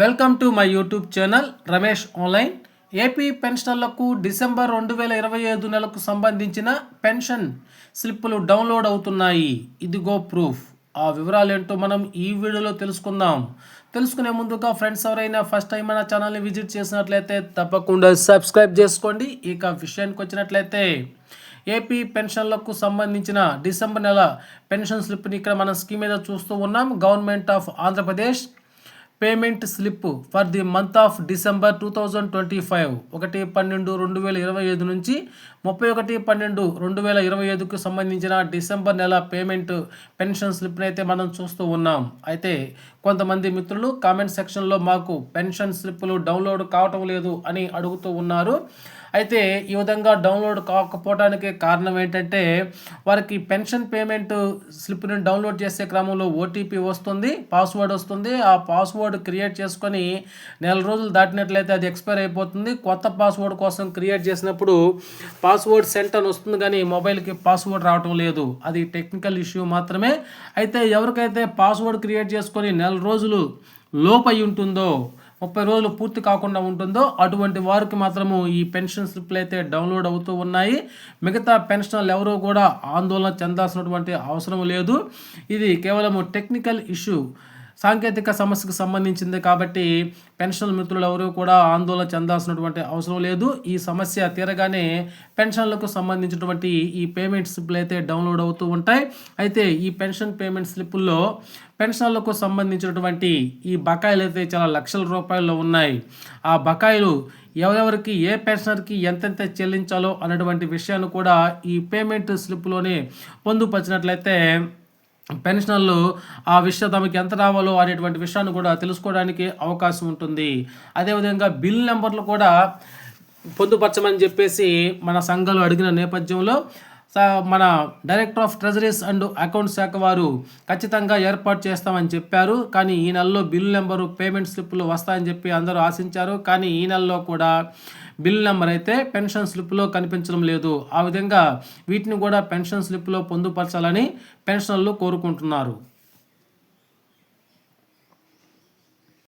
Welcome to my YouTube channel Ramesh online. AP పెన్షనర్లకు December రెండు వేల ఇరవై ఐదు నెలకు సంబంధించిన పెన్షన్ స్లిప్పులు డౌన్లోడ్ అవుతున్నాయి. ఇదిగో ప్రూఫ్. ఆ వివరాలు ఏంటో మనం ఈ వీడియోలో తెలుసుకుందాం. తెలుసుకునే ముందుగా ఫ్రెండ్స్ ఎవరైనా ఫస్ట్ టైం మన ఛానల్ని విజిట్ చేసినట్లయితే తప్పకుండా సబ్స్క్రైబ్ చేసుకోండి. ఇక విషయానికి వచ్చినట్లయితే ఏపీ పెన్షన్లకు సంబంధించిన డిసెంబర్ నెల పెన్షన్ స్లిప్ని ఇక్కడ మనం స్కీమ్ మీద చూస్తూ ఉన్నాం. Government of Andhra Pradesh payment slip for the month of December two thousand twenty five. ఒకటి పన్నెండు రెండు వేల ఇరవై ఐదు నుంచి ముప్పై ఒకటి పన్నెండు రెండు వేల ఇరవై ఐదుకు సంబంధించిన డిసెంబర్ నెల పేమెంట్ పెన్షన్ స్లిప్ని అయితే మనం చూస్తూ ఉన్నాం. అయితే కొంతమంది మిత్రులు కామెంట్ సెక్షన్లో మాకు పెన్షన్ స్లిప్పులు డౌన్లోడ్ కావటం లేదు అని అడుగుతూ ఉన్నారు. అయితే ఈ విధంగా డౌన్లోడ్ కాకపోవడానికి కారణం ఏంటంటే వారికి పెన్షన్ పేమెంట్ స్లిప్ని డౌన్లోడ్ చేసే క్రమంలో ఓటీపీ వస్తుంది పాస్వర్డ్ వస్తుంది. ఆ పాస్వర్డ్ క్రియేట్ చేసుకొని నెల రోజులు దాటినట్లయితే అది ఎక్స్పైర్ అయిపోతుంది. కొత్త పాస్వర్డ్ కోసం క్రియేట్ చేసినప్పుడు పాస్వర్డ్ సెంట్ అని వస్తుంది కానీ మొబైల్కి పాస్వర్డ్ రావటం లేదు. అది టెక్నికల్ ఇష్యూ మాత్రమే. అయితే ఎవరికైతే పాస్వర్డ్ క్రియేట్ చేసుకొని నెల రోజులు లోపై ఉంటుందో ముప్పై రోజులు పూర్తి కాకుండా ఉంటుందో అటువంటి వారికి మాత్రము ఈ పెన్షన్ స్లిప్లు అయితే డౌన్లోడ్ అవుతూ ఉన్నాయి. మిగతా పెన్షనర్లు ఎవరూ కూడా ఆందోళన చెందాల్సినటువంటి అవసరం లేదు. ఇది కేవలం టెక్నికల్ ఇష్యూ. సాంకేతిక సమస్యకు సంబంధించింది కాబట్టి పెన్షన్ మిత్రులు ఎవరు కూడా ఆందోళన చెందాల్సినటువంటి అవసరం లేదు. ఈ సమస్య తీరగానే పెన్షన్లకు సంబంధించినటువంటి ఈ పేమెంట్ స్లిప్లు అయితే డౌన్లోడ్ అవుతూ ఉంటాయి. అయితే ఈ పెన్షన్ పేమెంట్ స్లిప్పుల్లో పెన్షన్లకు సంబంధించినటువంటి ఈ బకాయిలు అయితే చాలా లక్షల రూపాయల్లో ఉన్నాయి. ఆ బకాయిలు ఎవరెవరికి ఏ పెన్షనర్కి ఎంతెంత చెల్లించాలో అన్నటువంటి విషయాన్ని కూడా ఈ పేమెంట్ స్లిప్లోనే పొందుపరిచినట్లయితే పెన్షనర్లు ఆ విషయం తమకు ఎంత రావాలో అనేటువంటి విషయాన్ని కూడా తెలుసుకోవడానికి అవకాశం ఉంటుంది. అదేవిధంగా బిల్ నెంబర్లు కూడా పొందుపరచమని చెప్పేసి మన సంఘాలు అడిగిన నేపథ్యంలో స- మన director of treasuries and account శాఖ వారు ఖచ్చితంగా ఏర్పాటు చేస్తామని చెప్పారు. కానీ ఈ నెలలో బిల్ నెంబరు పేమెంట్ స్లిప్లు వస్తాయని చెప్పి అందరూ ఆశించారు. కానీ ఈ నెలలో కూడా బిల్ నెంబర్ అయితే పెన్షన్ స్లిప్లో కనిపించడం లేదు. ఆ విధంగా వీటిని కూడా పెన్షన్ స్లిప్లో పొందుపరచాలని పెన్షనర్లు కోరుకుంటున్నారు.